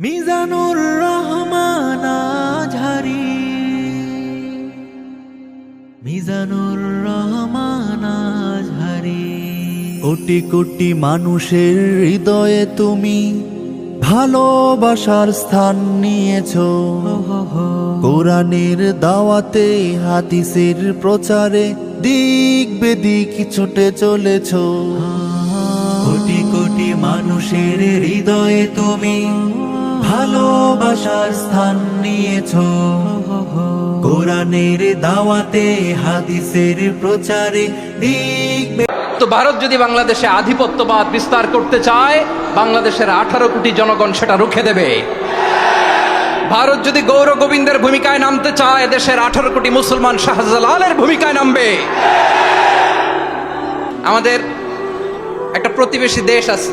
মিজানুর রহমান ঝারি মিজানুর রহমান ঝারি কোটি কোটি মানুষের হৃদয়ে তুমি ভালোবাসার স্থান নিয়েছো। কোরআনের দাওয়াতে, হাদিসের প্রচারে দিক বেদিক ছুটে চলেছ। কোটি কোটি মানুষের হৃদয়ে তুমি ভালোবাসার স্থান নিয়েছ। কোরআনের দাওয়াতে, হাদিসের প্রচারে তো ভারত যদি বাংলাদেশে আধিপত্যবাদ বিস্তার করতে চায়, বাংলাদেশের আঠারো কোটি জনগণ সেটা রুখে দেবে। ভারত যদি গৌর গোবিন্দের ভূমিকায় নামতে চায় দেশের আঠারো কোটি মুসলমান শাহজালালের ভূমিকায় নামবে। আমাদের একটা প্রতিবেশী দেশ আছে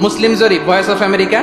মুসলিম জরিপ ভয়েস অফ আমেরিকা